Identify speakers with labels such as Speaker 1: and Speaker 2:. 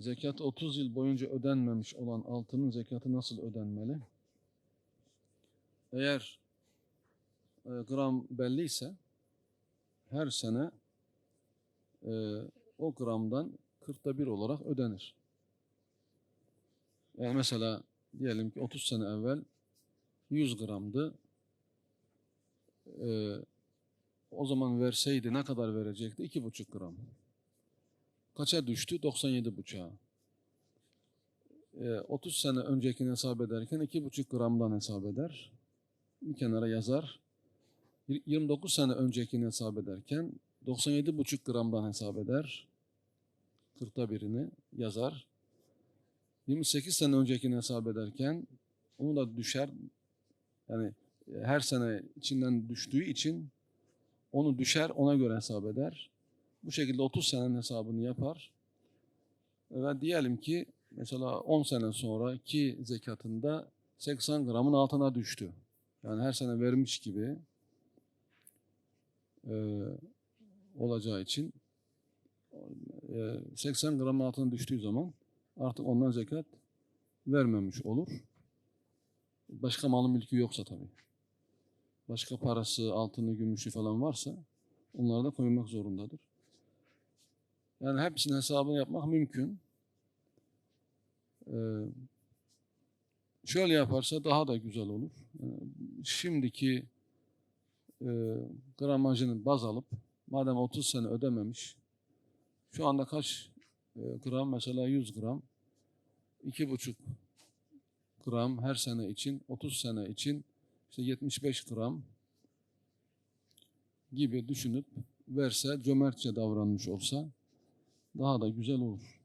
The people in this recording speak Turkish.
Speaker 1: Zekat 30 yıl boyunca ödenmemiş olan altının zekatı nasıl ödenmeli? Eğer e, gram belliyse her sene e, o gramdan kırkta bir olarak ödenir. Yani mesela diyelim ki 30 sene evvel 100 gramdı. E, o zaman verseydi ne kadar verecekti? 2,5 gram. Kaça düştü? 97,5'a. E, 30 sene öncekini hesap ederken 2,5 gramdan hesap eder. Bir kenara yazar. 29 sene öncekini hesap ederken 97,5 gramdan hesap eder. 40'ta birini yazar. 28 sene öncekini hesap ederken onu da düşer. Yani e, her sene içinden düştüğü için onu düşer ona göre hesap eder. Bu şekilde 30 senenin hesabını yapar. Ve diyelim ki mesela 10 sene sonra ki zekatında 80 gramın altına düştü. Yani her sene vermiş gibi e, olacağı için e, 80 gram altına düştüğü zaman artık ondan zekat vermemiş olur. Başka malı mülkü yoksa tabii. Başka parası, altını, gümüşü falan varsa onları da koymak zorundadır. Yani hepsinin hesabını yapmak mümkün. Ee, şöyle yaparsa daha da güzel olur. Yani şimdiki e, gramajını baz alıp madem 30 sene ödememiş şu anda kaç e, gram mesela 100 gram 2,5 gram her sene için 30 sene için işte 75 gram gibi düşünüp verse cömertçe davranmış olsa daha da güzel olur.